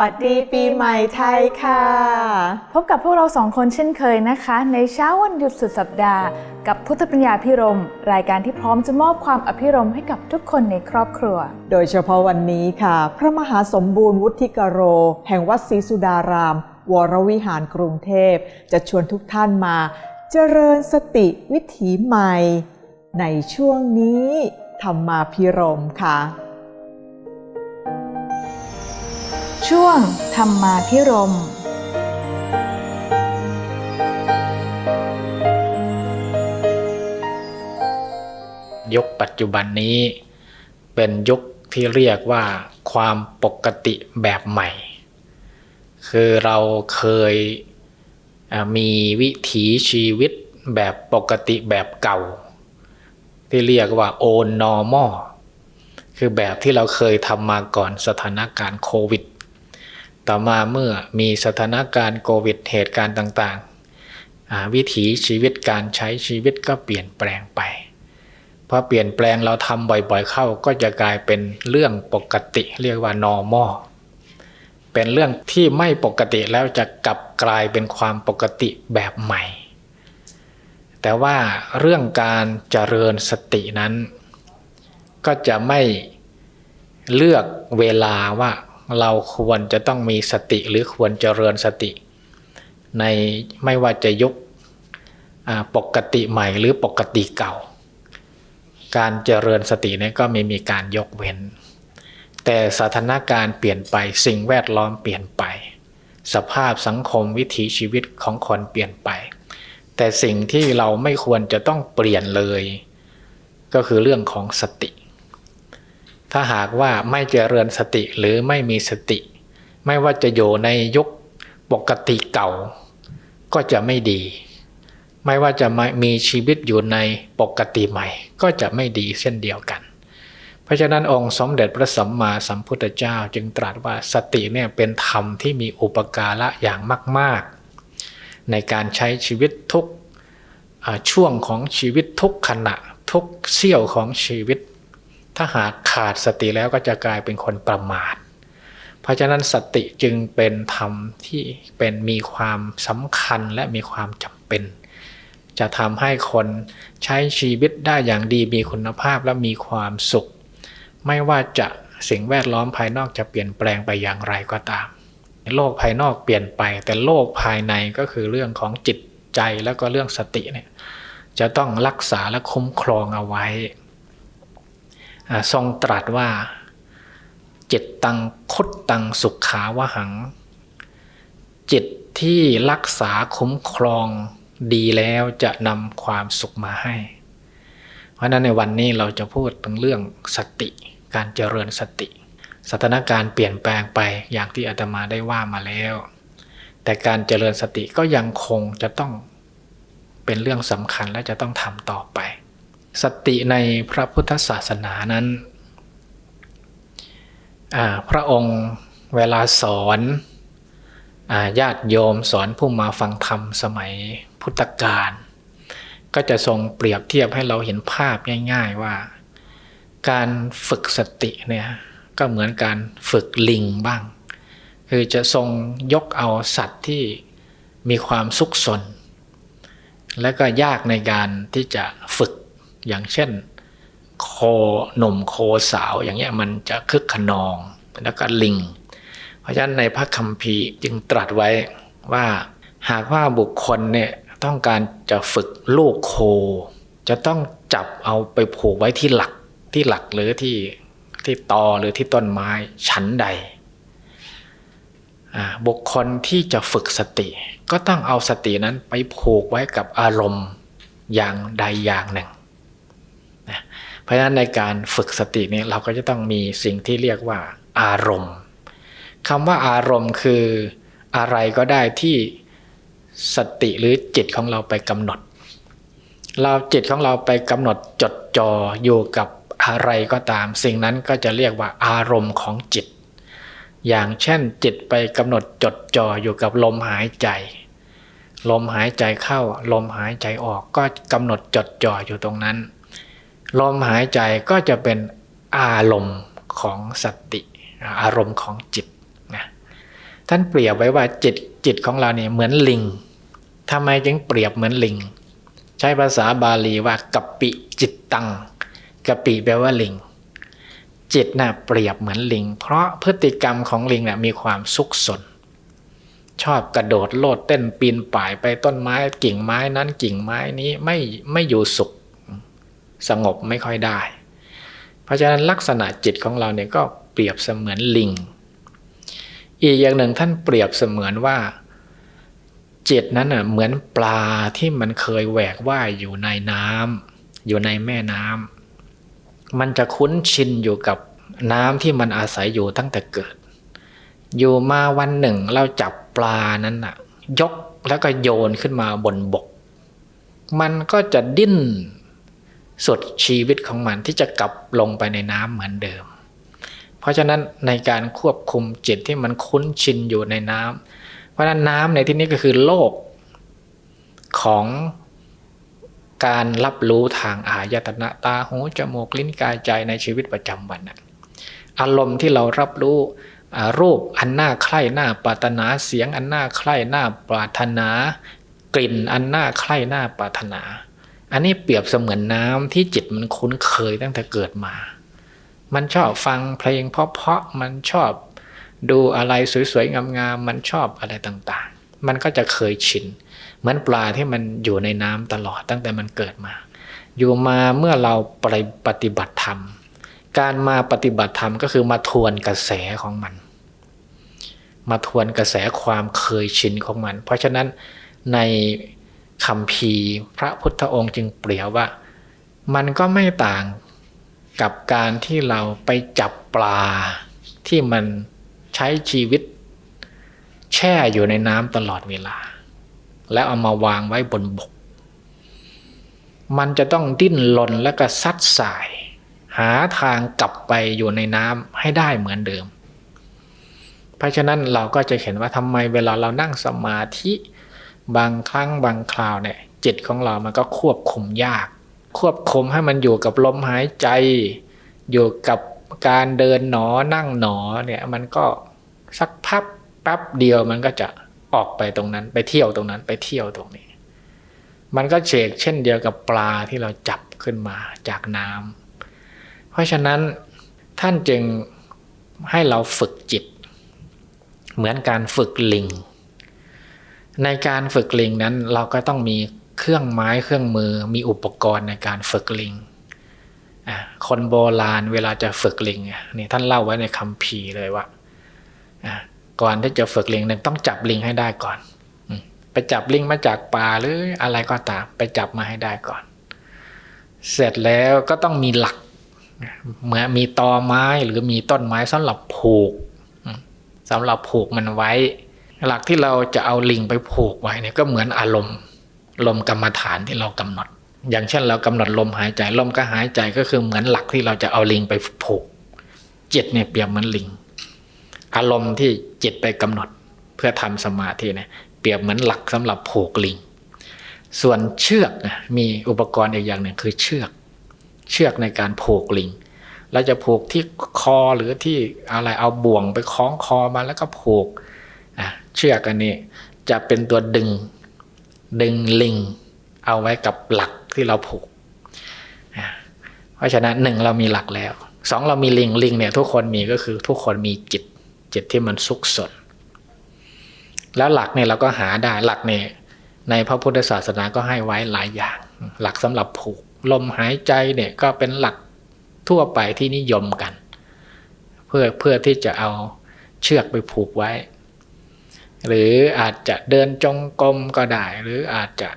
สวัสดีปีใหม่ไทยค่ะ พบกับพวกเราสองคนเช่นเคยนะคะ ในเช้าวันหยุดสุดสัปดาห์ กับพุทธปัญญาพิรม รายการที่พร้อมจะมอบความอภิรมย์ให้กับทุกคนในครอบครัว โดยเฉพาะวันนี้ค่ะ พระมหาสมบูรณ์วุฒิกโร แห่งวัดศรีสุดาราม วรวิหารกรุงเทพ จะชวนทุกท่านมา เจริญสติวิถีใหม่ ในช่วงนี้ธรรมาพิรมค่ะ ช่วงธรรมาพิรมยุคปัจจุบันนี้ เป็นยุคที่เรียกว่าความปกติแบบใหม่ คือเราเคยมีวิถีชีวิตแบบปกติแบบเก่า ที่เรียกว่า old normal คือแบบที่เราเคยทำมาก่อนสถานการณ์โควิด ต่อมาเมื่อมีสถานการณ์โควิดเหตุการณ์ต่างๆ วิถีชีวิตการใช้ชีวิตก็เปลี่ยนแปลงไปพอเปลี่ยนแปลงเราทำบ่อยๆเข้าก็จะกลายเป็นเรื่องปกติเรียกว่า normal เป็นเรื่องที่ไม่ปกติแล้วจะกลับกลายเป็นความปกติแบบใหม่ แต่ว่าเรื่องการเจริญสตินั้น ก็จะไม่เลือกเวลาว่า เราควรจะต้องมีสติหรือควรเจริญสติ ในไม่ว่าจะยุคปกติใหม่หรือปกติเก่า การเจริญสตินี่ก็ไม่มีการยกเว้น แต่สถานการณ์เปลี่ยนไปสิ่งแวดล้อมเปลี่ยนไป สภาพสังคมวิถีชีวิตของคนเปลี่ยนไป แต่สิ่งที่เราไม่ควรจะต้องเปลี่ยนเลย ก็คือเรื่องของสติ ถ้าหากว่าไม่เจริญสติหรือไม่มีสติ ไม่ว่าจะอยู่ในยุคปกติเก่า ก็จะไม่ดี ไม่ว่าจะม,มีชีวิตอยู่ในปกติใหม่ ก็จะไม่ดีเช่นเดียวกัน เพราะฉะนั้นองค์สมเด็จพระสัมมาสัมพุทธเจ้าจึงตรัสว่าสติเนี่ยเป็นธรรมที่มีอุปการะอย่างมาก ๆ ในการใช้ชีวิตทุกช่วงของชีวิตทุกขณะทุกเสี้ยวของชีวิต ถ้าหากขาดสติแล้วก็จะกลายเป็นคนประมาท เพราะฉะนั้นสติจึงเป็นธรรมที่เป็นมีความสำคัญและมีความจำเป็น จะทำให้คนใช้ชีวิตได้อย่างดีมีคุณภาพและมีความสุข ไม่ว่าจะสิ่งแวดล้อมภายนอกจะเปลี่ยนแปลงไปอย่างไรก็ตาม โลกภายนอกเปลี่ยนไป แต่โลกภายในก็คือเรื่องของจิตใจแล้วก็เรื่องสติเนี่ยจะต้องรักษาและคุ้มครองเอาไว้ ทรงตรัสว่าจิตตังคดตังสุขขาวหัง จิตที่รักษาคุ้มครองดีแล้วจะนำความสุขมาให้ เพราะฉะนั้นในวันนี้เราจะพูดถึงเรื่องสติ การเจริญสติ สถานการณ์เปลี่ยนแปลงไปอย่างที่อาตมาได้ว่ามาแล้ว แต่การเจริญสติก็ยังคงจะต้องเป็นเรื่องสำคัญและจะต้องทำต่อไป สติในพระพุทธศาสนานั้น พระองค์เวลาสอนญาติโยมสอนผู้มาฟังธรรมสมัยพุทธกาลก็จะทรงเปรียบเทียบให้เราเห็นภาพง่ายๆว่า การฝึกสติเนี่ยก็เหมือนการฝึกลิงบ้าง คือจะทรงยกเอาสัตว์ที่มีความสุขสน และก็ยากในการที่จะฝึก อย่างเช่น โคหนุ่มโคสาวอย่างเงี้ยมันจะคึกขนองแล้วก็ลิง เพราะฉะนั้นในพระคัมภีร์จึงตรัสไว้ว่าหากว่าบุคคลเนี่ยต้องการจะฝึกลูกโค จะต้องจับเอาไปผูกไว้ที่หลักที่หลักหรือที่ที่ตอหรือที่ต้นไม้ชั้นใด บุคคลที่จะฝึกสติ ก็ต้องเอาสตินั้นไปผูกไว้กับอารมณ์อย่างใดอย่างหนึ่ง เพราะฉะนั้นในการฝึกสตินี้เราก็จะต้องมีสิ่งที่เรียกว่าอารมณ์คำว่าอารมณ์คืออะไรก็ได้ที่สติหรือจิตของเราไปกำหนด เราจิตของเราไปกำหนดจดจ่ออยู่กับอะไรก็ตาม สิ่งนั้นก็จะเรียกว่าอารมณ์ของจิต อย่างเช่นจิตไปกำหนดจดจ่ออยู่กับลมหายใจ ลมหายใจเข้า ลมหายใจออกก็กำหนดจดจ่ออยู่ตรงนั้น ลมหายใจก็จะเป็นอารมณ์ของสติ อารมณ์ของจิตนะท่านเปรียบไว้ว่าจิตจิตของเราเนี่ยเหมือนลิงทำไมจึงเปรียบเหมือนลิง ใช้ภาษาบาลีว่ากัปปิจิตตังกัปปิแปลว่าลิง จิตน่ะเปรียบเหมือนลิง เพราะพฤติกรรมของลิงน่ะมีความสุขสน ชอบกระโดดโลดเต้นปีนป่ายไปต้นไม้กิ่งไม้นั้นกิ่งไม้นี้ไม่ไม่อยู่สุข สงบไม่ค่อยได้ เพราะฉะนั้นลักษณะจิตของเราเนี่ยก็เปรียบเสมือนลิง อีกอย่างหนึ่งท่านเปรียบเสมือนว่า จิตนั้นน่ะเหมือนปลาที่มันเคยแหวกว่ายอยู่ในน้ำอยู่ในแม่น้ำมันจะคุ้นชินอยู่กับน้ำที่มันอาศัยอยู่ตั้งแต่เกิด อยู่มาวันหนึ่งเราจับปลานั้นน่ะยกแล้วก็โยนขึ้นมาบนบก มันก็จะดิ้น สุดชีวิตของมันที่จะกลับลงไปในน้ำเหมือนเดิม เพราะฉะนั้นในการควบคุมจิตที่มันคุ้นชินอยู่ในน้ำเพราะฉะนั้นน้ำในที่นี้ก็คือโลกของการรับรู้ทางอายตนะตาหูจมูกลิ้นกายใจในชีวิตประจำวันนะอารมณ์ที่เรารับรู้รูปอันน่าใคร่น่าปรารถนาเสียงอันน่าใคร่น่าปรารถนา กลิ่นอันน่าใคร่น่าปรารถนา อันนี้เปรียบเสมือนน้ำที่จิตมันคุ้นเคยตั้งแต่เกิดมา มันชอบฟังเพลงเพราะๆมันชอบดูอะไรสวยๆงามๆมันชอบอะไรต่างๆ มันก็จะเคยชิน เหมือนปลาที่มันอยู่ในน้ำตลอดตั้งแต่มันเกิดมา อยู่มาเมื่อเราไปปฏิบัติธรรม การมาปฏิบัติธรรมก็คือมาทวนกระแสของมัน มาทวนกระแสความเคยชินของมัน เพราะฉะนั้นใน คำพีพระพุทธองค์จึงเปรียบว่า มันก็ไม่ต่างกับการที่เราไปจับปลาที่มันใช้ชีวิต แช่อยู่ในน้ำตลอดเวลา แล้วเอามาวางไว้บนบก มันจะต้องดิ้นรนและก็ซัดสาย หาทางกลับไปอยู่ในน้ำให้ได้เหมือนเดิม เพราะฉะนั้นเราก็จะเห็นว่าทำไมเวลาเรานั่งสมาธิ บางครั้งบางคราวเนี่ยจิตของเรามันก็ควบคุมยาก ควบคุมให้มันอยู่กับลมหายใจ อยู่กับการเดินหนอนั่งหนอเนี่ยมันก็สักพับแป๊บเดียวมันก็จะออกไปตรงนั้น ไปเที่ยวตรงนั้นไปเที่ยวตรงนี้ มันก็เชกเช่นเดียวกับปลาที่เราจับขึ้นมาจากน้ำเพราะฉะนั้นท่านจึงให้เราฝึกจิต เหมือนการฝึกลิง ในการฝึกลิงนั้นเราก็ต้องมีเครื่องไม้เครื่องมือมีอุปกรณ์ในการฝึกลิงคนโบราณเวลาจะฝึกลิงนี่ท่านเล่าไว้ในคัมภีเลยว่าก่อนที่จะฝึกลิงเนี่ยต้องจับลิงให้ได้ก่อนไปจับลิงมาจากป่าหรืออะไรก็ตามไปจับมาให้ได้ก่อน เสร็จแล้วก็ต้องมีหลักเหมือนมีตอไม้หรือมีต้นไม้สำหรับผูกสำหรับผูกมันไว้ หลักที่เราจะเอาลิงไปผูกไว้เนี่ยก็เหมือนอารมณ์ ลมกรรมฐานที่เรากำหนด อย่างเช่นเรากำหนดลมหายใจลมก็หายใจก็คือเหมือนหลักที่เราจะเอาลิงไปผูก จิตเนี่ยเปรียบเหมือนลิง อารมณ์ที่จิตไปกำหนดเพื่อทำสมาธิเนี่ยเปรียบเหมือนหลักสำหรับผูกลิง ส่วนเชือกนะมีอุปกรณ์อีกอย่างหนึ่งคือเชือก เชือกในการผูกลิงเราจะผูกที่คอหรือที่อะไรเอาบ่วงไปคล้องคอมาแล้วก็ผูก อะเชือกอันนี้จะเป็นตัวดึงดึงลิง เอาไว้กับหลักที่เราผูก เพราะฉะนั้นหนึ่งเรามีหลักแล้วสองเรามีลิงลิงเนี่ยทุกคนมีก็คือทุกคนมีจิต จิตที่มันสุกสน แล้วหลักเนี่ยเราก็หาได้หลักเนี่ยในพระพุทธศาสนาก็ให้ไว้หลายอย่าง หลักสำหรับผูก ลมหายใจเนี่ยก็เป็นหลักทั่วไปที่นิยมกัน เพื่อเพื่อที่จะเอาเชือกไปผูกไว้ หรืออาจจะเดินจงกรมก็ได้ หรืออาจจะ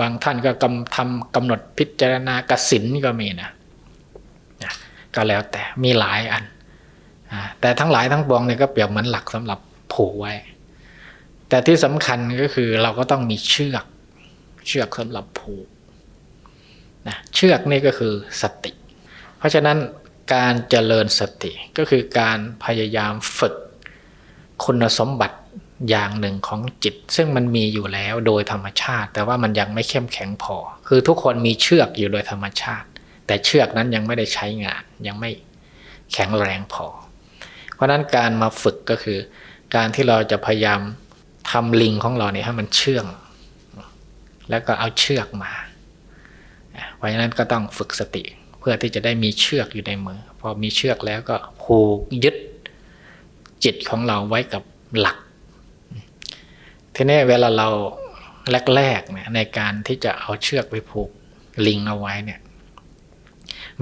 บางท่านก็กำทำกำหนดพิจารณากสินก็มีนะนะก็แล้วแต่มีหลายอัน แต่ทั้งหลายทั้งปวงเนี่ยก็เปรียบเหมือนหลักสำหรับผูกไว้ แต่ที่สำคัญก็คือเราก็ต้องมีเชือกเชือกสำหรับผูกนะเชือกนี่ก็คือสติ เพราะฉะนั้นการเจริญสติก็คือการพยายามฝึกคุณสมบัติ อย่างหนึ่งของจิต ซึ่งมันมีอยู่แล้วโดยธรรมชาติ แต่ว่ามันยังไม่เข้มแข็งพอ คือทุกคนมีเชือกอยู่โดยธรรมชาติ แต่เชือกนั้นยังไม่ได้ใช้งาน ยังไม่แข็งแรงพอ เพราะนั้นการมาฝึกก็คือ การที่เราจะพยายามทำลิงของเราเนี่ยให้มันเชื่อง แล้วก็เอาเชือกมา เพราะฉะนั้นก็ต้องฝึกสติเพื่อที่จะได้มีเชือกอยู่ในมือ พอมีเชือกแล้วก็ผูกยึดจิตของเราไว้กับหลัก ทีนี้เวลาเราแรกๆเนี่ยในการที่จะเอาเชือกไปผูกลิงเอาไว้เนี่ย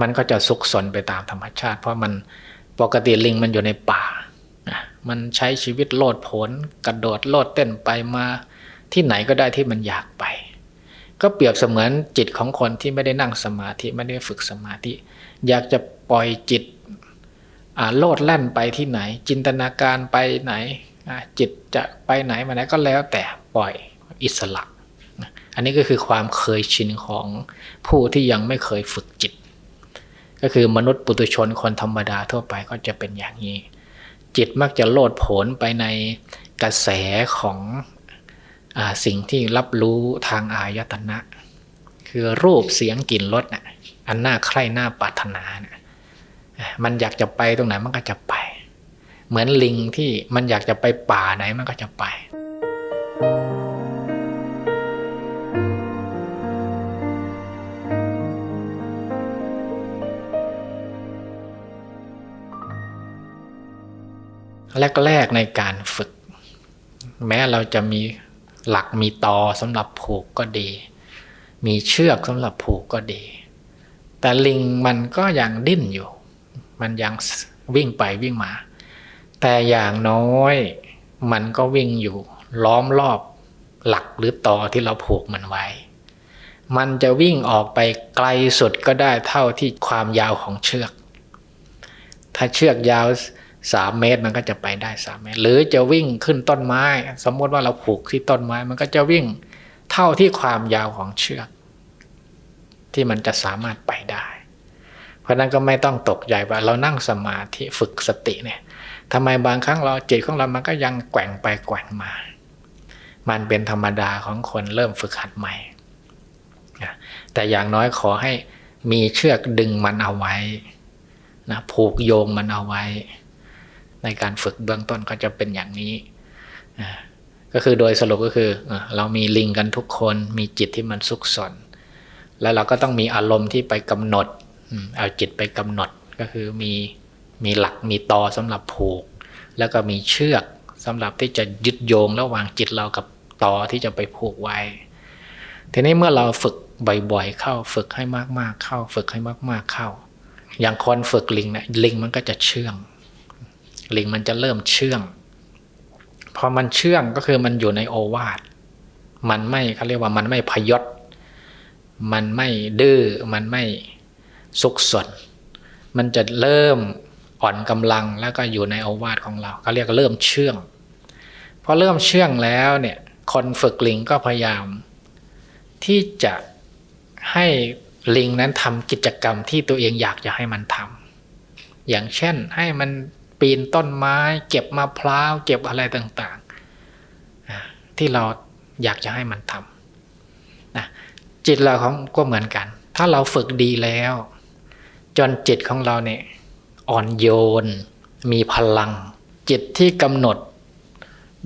มันก็จะซุกซนไปตามธรรมชาติ เพราะมันปกติลิงมันอยู่ในป่านะมันใช้ชีวิตโลดโผนกระโดดโลดเต้นไปมาที่ไหนก็ได้ที่มันอยากไป ก็เปรียบเสมือนจิตของคนที่ไม่ได้นั่งสมาธิไม่ได้ฝึกสมาธิ อยากจะปล่อยจิตอ่าโลดแล่นไปที่ไหน จินตนาการไปไหน อ่าจิตจะไปไหนมาไหนก็แล้วแต่ปล่อยอิสระนะอันนี้ก็คือความเคยชินของผู้ที่ยังไม่เคยฝึกจิต ก็คือมนุษย์ปุถุชนคนธรรมดาทั่วไปก็จะเป็นอย่างนี้ จิตมักจะโลดโผนไปในกระแสของอสิ่งที่รับรู้ทางอายตนะ คือรูปเสียงกลิ่นรสน่ะอันน่าใคร่น่าปรารถนานะมันอยากจะไปตรงไหนมันก็จะไป เหมือนลิงที่มันอยากจะไปป่าไหนมันก็จะไปแรกๆในการฝึก แม้เราจะมีหลักมีตอสำหรับผูกก็ดี มีเชือกสำหรับผูกก็ดี แต่ลิงมันก็ยังดิ้นอยู่ มันยังวิ่งไปวิ่งมา แต่อย่างน้อย มันก็วิ่งอยู่ล้อมรอบหลักหรือตอที่เราผูกมันไว้ มันจะวิ่งออกไปไกลสุดก็ได้เท่าที่ความยาวของเชือก ถ้าเชือกยาวสามเมตรมันก็จะไปได้สามเมตร หรือจะวิ่งขึ้นต้นไม้ สมมติว่าเราผูกที่ต้นไม้ มันก็จะวิ่งเท่าที่ความยาวของเชือก ที่มันจะสามารถไปได้ เพราะนั้นก็ไม่ต้องตกใจว่าเรานั่งสมาธิฝึกสติเนี่ย ทำไมบางครั้งเราจิตของเรามันก็ยังแกว่งไปแกว่งมา มันเป็นธรรมดาของคนเริ่มฝึกหัดใหม่แต่อย่างน้อยขอให้มีเชือกดึงมันเอาไว้นะผูกโยงมันเอาไว้ ในการฝึกเบื้องต้นก็จะเป็นอย่างนี้ ก็คือโดยสรุปก็คือ เรามีลิงกันทุกคนมีจิตที่มันซุกซนแล้วเราก็ต้องมีอารมณ์ที่ไปกำหนด เอาจิตไปกำหนดก็คือมี มีหลักมีตอสำหรับผูก แล้วก็มีเชือกสำหรับที่จะยึดโยงระหว่างจิตเรากับตอที่จะไปผูกไว้ ทีนี้เมื่อเราฝึกบ่อยๆเข้าฝึกให้มากๆเข้า ฝึกให้มากๆเข้า อย่างคนฝึกลิงนะลิงมันก็จะเชื่อง ลิงมันจะเริ่มเชื่อง พอมันเชื่องก็คือมันอยู่ในโอวาทมันไม่เขาเรียกว่ามันไม่พยศ มันไม่ดื้อ มันไม่สุกสน มันจะเริ่ม อ่อนกำลังแล้วก็อยู่ในโอวาทของเราเขาเรียกเริ่มเชื่องพอเริ่มเชื่องแล้วเนี่ยคนฝึกลิงก็พยายาม ที่จะให้ลิงนั้นทำกิจกรรมที่ตัวเองอยากจะให้มันทำอย่างเช่นให้มันปีนต้นไม้ เก็บมะพร้าวเก็บอะไรต่างๆ ที่เราอยากจะให้มันทำนะจิตเราของก็เหมือนกัน ถ้าเราฝึกดีแล้ว จนจิตของเราเนี่ย อ่อนโยน มีพลัง จิตที่กำหนด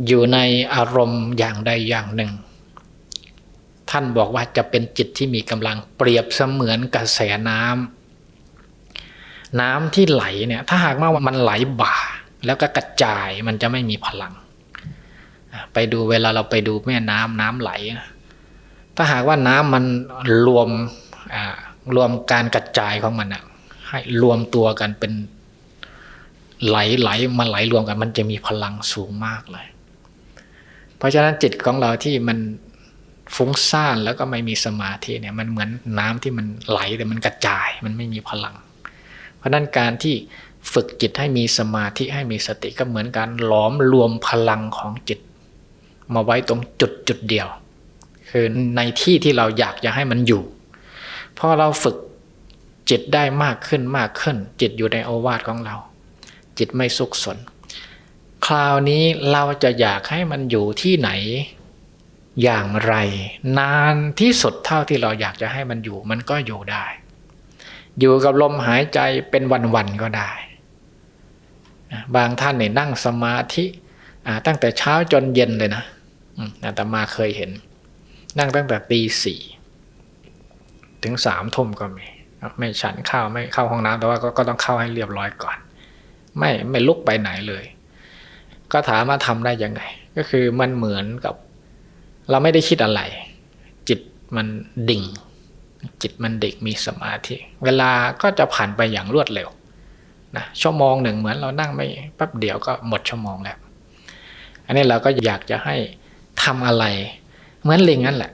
อยู่ในอารมณ์อย่างใดอย่างหนึ่ง ท่านบอกว่าจะเป็นจิตที่มีกำลังเปรียบเสมือนกระแสน้ำน้ำที่ไหลเนี่ยถ้าหากว่ามันไหลบ่า แล้วก็กระจายมันจะไม่มีพลัง ไปดูเวลาเราไปดูแม่น้ำน้ำไหล ถ้าหากว่าน้ำมันรวมรวมการกระจายของมันอะ ให้รวมตัวกันเป็นไหลไหลมาไหลรวมกัน มันจะมีพลังสูงมากเลย เพราะฉะนั้นจิตของเราที่มันฟุ้งซ่านแล้วก็ไม่มีสมาธิเนี่ยมันเหมือนน้ำที่มันไหลแต่มันกระจายมันไม่มีพลัง เพราะนั้นการที่ฝึกจิตให้มีสมาธิให้มีสติก็เหมือนการหลอมรวมพลังของจิต มาไว้ตรงจุดจุดเดียว คือในที่ที่เราอยากจะให้มันอยู่พอเราฝึก จิตได้มากขึ้นมากขึ้น จิตอยู่ในโอวาทของเรา จิตไม่สุกสน คราวนี้เราจะอยากให้มันอยู่ที่ไหน อย่างไร นานที่สุดเท่าที่เราอยากจะให้มันอยู่มันก็อยู่ได้ อยู่กับลมหายใจเป็นวันๆก็ได้ บางท่านเนี่ยนั่งสมาธิตั้งแต่เช้าจนเย็นเลยนะอืมอาตมาเคยเห็น นั่งตั้งแต่ตีสี่ถึงสามทุ่มก็มี ไม่ฉันข้าวไม่เข้าห้องน้ำแต่ว่าก็ก็ต้องเข้าให้เรียบร้อยก่อน ไม่ไม่ลุกไปไหนเลย ก็ถามว่าทำได้ยังไง ก็คือมันเหมือนกับ เราไม่ได้คิดอะไร จิตมันดิ่ง จิตมันเดิ่งมีสมาธิเวลาก็จะผ่านไปอย่างรวดเร็วนะชั่วโมงหนึ่งเหมือนเรานั่งไม่แป๊บเดียวก็หมดชั่วโมงแล้ว อันนี้เราก็อยากจะให้ทำอะไร เหมือนลิงนั่นแหละ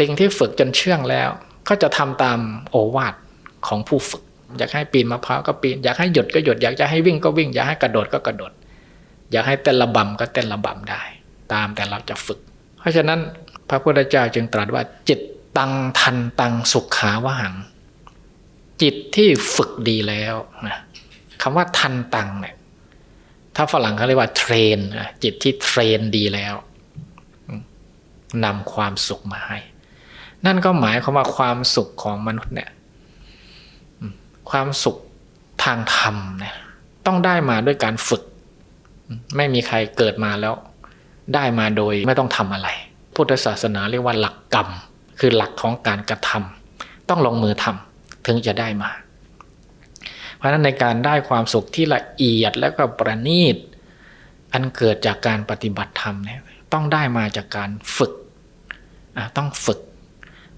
ลิงที่ฝึกจนเชื่องแล้ว ก็จะทำตามโอวาทของผู้ฝึก อยากให้ปีนมะพร้าวก็ปีน อยากให้หยุดก็หยุด อยากจะให้วิ่งก็วิ่ง อยากให้กระโดดก็กระโดด อยากให้เต้นระบำก็เต้นระบำได้ ตามแต่เราจะฝึก เพราะฉะนั้นพระพุทธเจ้าจึงตรัสว่าจิตตังทันตังสุขขาวหัง จิตที่ฝึกดีแล้วนะคำว่าทันตังเนี่ยถ้าฝรั่งเขาเรียกว่าเทรนนะจิตที่เทรนดีแล้วนำความสุขมาให้ นั่นก็หมายความว่าความสุขของมนุษย์เนี่ยความสุขทางธรรมเนี่ยต้องได้มาด้วยการฝึก ไม่มีใครเกิดมาแล้ว ได้มาโดยไม่ต้องทำอะไร พุทธศาสนาเรียกว่าหลักกรรม คือหลักของการกระทำต้องลงมือทำถึงจะได้มา เพราะฉะนั้นในการได้ความสุขที่ละเอียดและก็ประณีตอันเกิดจากการปฏิบัติธรรมเนี่ยต้องได้มาจากการฝึกต้องฝึก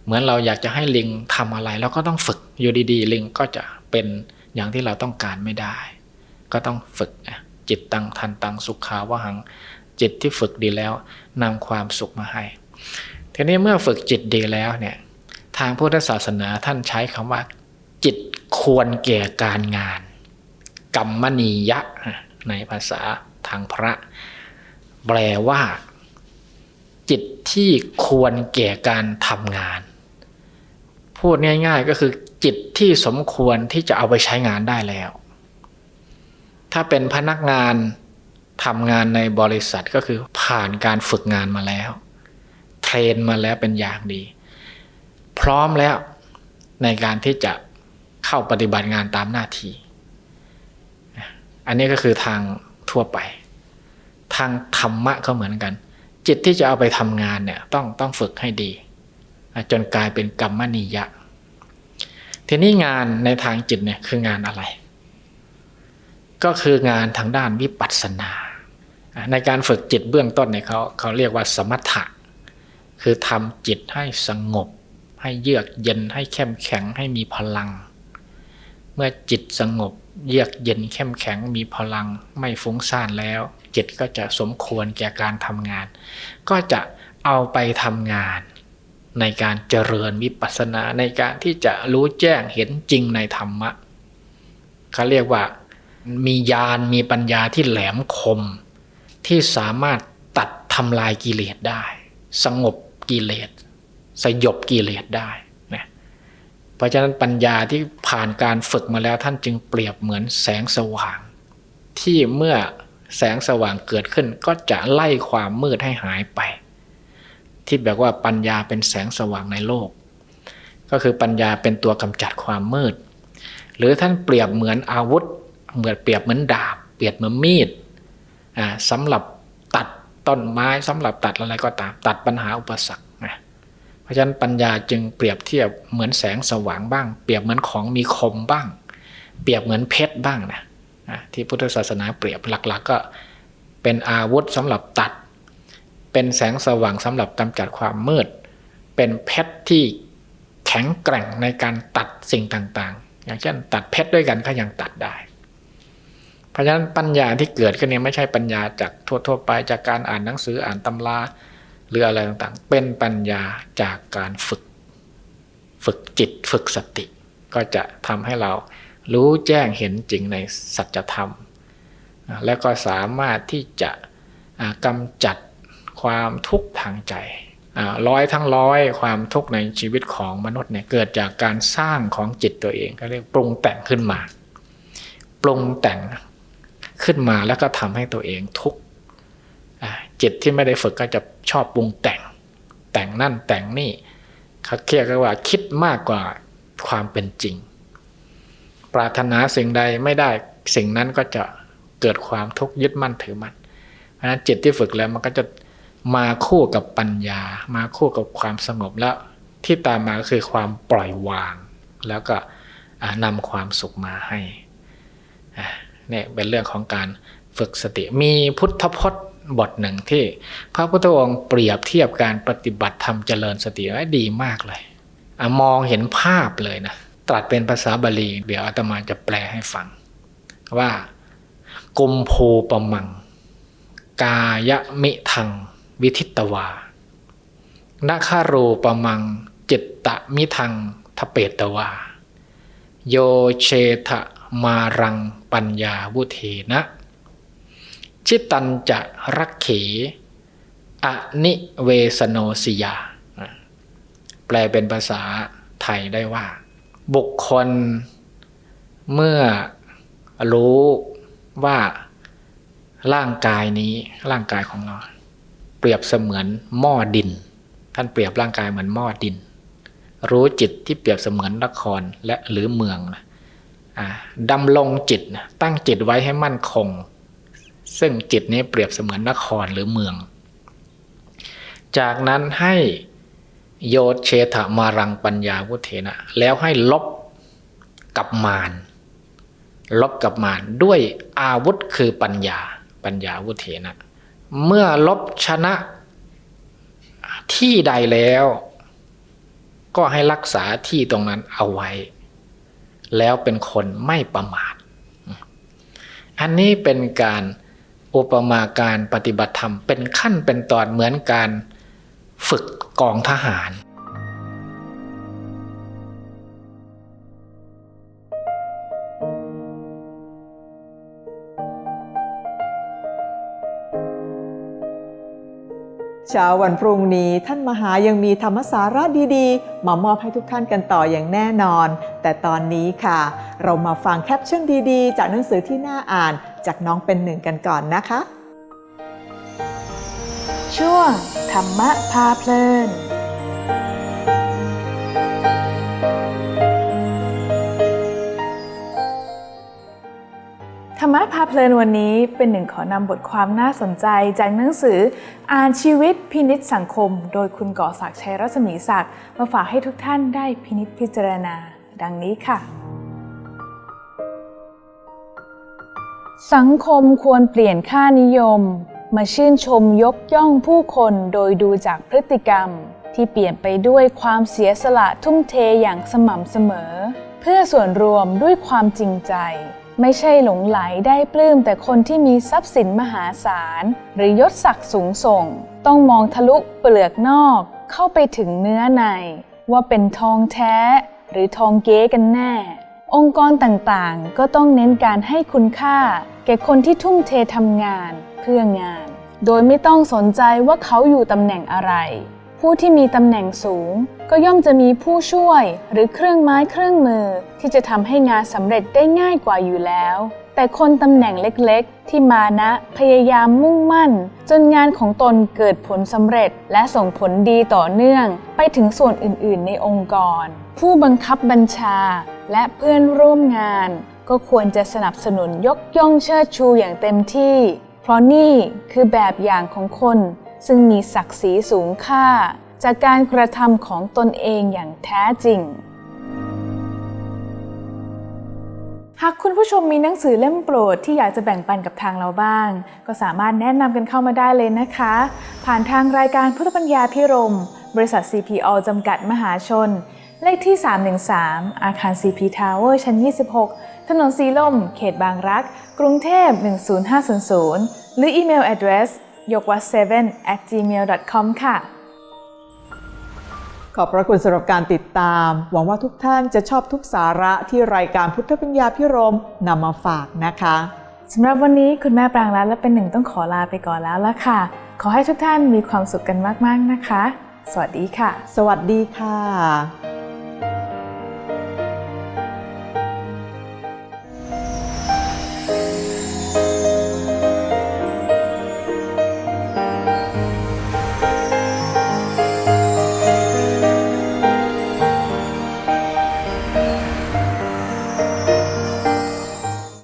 เหมือนเราอยากจะให้ลิงทำอะไรเราก็ต้องฝึกอยู่ดีๆ ลิงก็จะเป็นอย่างที่เราต้องการไม่ได้ ก็ต้องฝึกอะจิตตังทันตังสุขาวหังจิตที่ฝึกดีแล้วนำความสุขมาให้ ทีนี้เมื่อฝึกจิตดีแล้วเนี่ยทางพุทธศาสนาท่านใช้คำว่า จิตควรแก่การงานกรรมนียะ ในภาษาทางพระ แปลว่า จิตที่ควรแก่การทำงาน พูดง่าย ๆ ก็คือจิตที่สมควรที่จะเอาไปใช้งานได้แล้ว ถ้าเป็นพนักงานทำงานในบริษัทก็คือผ่านการฝึกงานมาแล้ว เทรนมาแล้วเป็นอย่างดี พร้อมแล้วในการที่จะเข้าปฏิบัติงานตามหน้าที่ อันนี้ก็คือทางทั่วไป ทางธรรมะก็เหมือนกัน จิตที่จะเอาไปทำงานเนี่ยต้องต้องฝึกให้ดี จนกลายเป็นกรรมนิยะ ทีนี้งานในทางจิตเนี่ยคืองานอะไร ก็คืองานทางด้านวิปัสสนา ในการฝึกจิตเบื้องต้นเนี่ยเขาเขาเรียกว่าสมถะ คือทำจิตให้สงบ ให้เยือกเย็นให้เข้มแข็งให้มีพลัง เมื่อจิตสงบเยือกเย็นเข้มแข็งมีพลังไม่ฟุ้งซ่านแล้ว จิตก็จะสมควรแก่การทำงาน ก็จะเอาไปทำงาน ในการเจริญวิปัสสนาในการที่จะรู้แจ้งเห็นจริงในธรรมะเขาเรียกว่ามีญาณมีปัญญาที่แหลมคม ที่สามารถตัดทำลายกิเลสได้ สงบกิเลส สยบกิเลสได้นะเพราะฉะนั้นปัญญาที่ผ่านการฝึกมาแล้วท่านจึงเปรียบเหมือนแสงสว่าง ที่เมื่อแสงสว่างเกิดขึ้นก็จะไล่ความมืดให้หายไป ที่แบบว่าปัญญาเป็นแสงสว่างในโลก ก็คือปัญญาเป็นตัวกำจัดความมืด หรือท่านเปรียบเหมือนอาวุธ เหมือนเปรียบเหมือนดาบ เปรียบเหมือนมีดอ่าสำหรับตัดต้นไม้สำหรับตัดอะไรก็ตาม ตัดปัญหาอุปสรรคนะเพราะฉะนั้นปัญญาจึงเปรียบเทียบเหมือนแสงสว่างบ้าง เปรียบเหมือนของมีคมบ้าง เปรียบเหมือนเพชรบ้างนะอะที่พุทธศาสนาเปรียบหลักๆก็เป็นอาวุธสำหรับตัด เป็นแสงสว่างสำหรับกำจัดความมืด เป็นเพชรที่แข็งแกร่งในการตัดสิ่งต่างๆ อย่างเช่น ตัดเพชรด้วยกันก็ยังตัดได้ เพราะฉะนั้นปัญญาที่เกิดขึ้นเนี่ยไม่ใช่ปัญญาจากทั่วๆไปจากการอ่านหนังสืออ่านตำราหรืออะไรต่างๆ เป็นปัญญาจากการฝึก ฝึกจิตฝึกสติ ก็จะทำให้เรารู้แจ้งเห็นจริงในสัจธรรม และก็สามารถที่จะอ่ากำจัด ความทุกข์ทางใจร้อยทั้งร้อยความทุกข์ในชีวิตของมนุษย์เนี่ยเกิดจากการสร้างของจิตตัวเองก็เรียกปรุงแต่งขึ้นมา ปรุงแต่งขึ้นมาแล้วก็ทำให้ตัวเองทุกข์จิตที่ไม่ได้ฝึกก็จะชอบปรุงแต่ง แต่งนั่นแต่งนี่เขาเรียกว่าคิดมากกว่าความเป็นจริง ปรารถนาสิ่งใดไม่ได้สิ่งนั้นก็จะเกิดความทุกข์ยึดมั่นถือมั่นเพราะฉะนั้นจิตที่ฝึกแล้วมันก็จะ มาคู่กับปัญญา มาคู่กับความสงบแล้วที่ตามมาก็คือความปล่อยวาง แล้วก็นำความสุขมาให้เนี่ยเป็นเรื่องของการฝึกสติมีพุทธพจน์บทหนึ่งที่พระพุทธองค์เปรียบเทียบการปฏิบัติธรรมเจริญสติไว้ดีมากเลยอมองเห็นภาพเลยนะตรัสเป็นภาษาบาลี เดี๋ยวอาตมาจะแปลให้ฟัง ว่ากุมภูปมัง กายมิทัง วิทิตวานาคารูปมัง จิตตมิทังทเปตวา โยเชทะมารังปัญญาวุเทนะ ชิตันจะรักเขอนิเวสโนสิยา แปลเป็นภาษาไทยได้ว่า บุคคลเมื่อรู้ว่าร่างกายนี้ร่างกายของเรา เปรียบเสมือนหม้อดิน ท่านเปรียบร่างกายเหมือนหม้อดิน รู้จิตที่เปรียบเสมือนนครและหรือเมืองนะดำลงจิตนะตั้งจิตไว้ให้มั่นคง ซึ่งจิตนี้เปรียบเสมือนนครหรือเมือง จากนั้นให้โยเชถามารังปัญญาวุเทนะ แล้วให้ลบกับมารลบกับมารด้วยอาวุธคือปัญญาปัญญาวุเทนะ เมื่อลบชนะที่ใดแล้ว ก็ให้รักษาที่ตรงนั้นเอาไว้ แล้วเป็นคนไม่ประมาท อันนี้เป็นการอุปมาการปฏิบัติธรรมเป็นขั้นเป็นตอนเหมือนการฝึกกองทหาร เช้าวันพรุ่งนี้ท่านมหายังมีธรรมสาระดีๆ มามอบให้ทุกท่านกันต่ออย่างแน่นอน แต่ตอนนี้ค่ะ เรามาฟังแคปชั่นดีๆ จากหนังสือที่น่าอ่านจากน้องเป็นหนึ่งกันก่อนนะคะ ช่วงธรรมะพาเพลิน ธรรมะพาเพลินวันนี้เป็นหนึ่งขอนำบทความน่าสนใจจากหนังสือ อ่านชีวิตพินิษสังคม โดยคุณก่อศักดิ์ชัยรัศมีศักดิ์มาฝากให้ทุกท่านได้พินิษพิจารณา ดังนี้ค่ะ สังคมควรเปลี่ยนค่านิยม มาชื่นชมยกย่องผู้คนโดยดูจากพฤติกรรม ที่เปลี่ยนไปด้วยความเสียสละทุ่มเทอย่างสม่ำเสมอ เพื่อส่วนรวมด้วยความจริงใจ ไม่ใช่หลงไหลได้ปลื้มแต่คนที่มีทรัพย์สินมหาศาล หรือยศศักดิ์สูงส่ง ต้องมองทะลุเปลือกนอก เข้าไปถึงเนื้อใน ว่าเป็นทองแท้ หรือทองเก๊กันแน่ องค์กรต่างๆ ก็ต้องเน้นการให้คุณค่า แก่คนที่ทุ่มเททำงานเพื่องาน โดยไม่ต้องสนใจว่าเขาอยู่ตำแหน่งอะไร ผู้ที่มีตำแหน่งสูง ก็ย่อมจะมีผู้ช่วยหรือเครื่องไม้เครื่องมือ ที่จะทำให้งานสำเร็จได้ง่ายกว่าอยู่แล้ว แต่คนตำแหน่งเล็กๆ ที่มานะพยายามมุ่งมั่น จนงานของตนเกิดผลสำเร็จ และส่งผลดีต่อเนื่อง ไปถึงส่วนอื่นๆ ในองค์กร ผู้บังคับบัญชา และเพื่อนร่วมงาน ก็ควรจะสนับสนุนยกย่องเชิดชูอย่างเต็มที่ เพราะนี่คือแบบอย่างของคน ซึ่งมีศักดิ์ศรีสูงค่า จากการกระทำของตนเองอย่างแท้จริง หากคุณผู้ชมมีหนังสือเล่มโปรดที่อยากจะแบ่งปันกับทางเราบ้าง ก็สามารถแนะนำกันเข้ามาได้เลยนะคะ ผ่านทางรายการพุทธปัญญาพิรม บริษัท CPO จำกัดมหาชน เลขที่ 313 อาคาร CP Tower ชั้น 26 ถนนสีลม เขตบางรัก กรุงเทพ 10500 หรืออีเมล address ยกวัด7 at gmail com ค่ะ ขอบพระคุณสำหรับการติดตาม หวังว่าทุกท่านจะชอบทุกสาระที่รายการพุทธปัญญาพิรมนำมาฝากนะคะสำหรับวันนี้คุณแม่ปรางรัตน์และเป็นหนึ่งต้องขอลาไปก่อนแล้วละค่ะ ขอให้ทุกท่านมีความสุขกันมาก ๆ นะคะ สวัสดีค่ะ สวัสดีค่ะ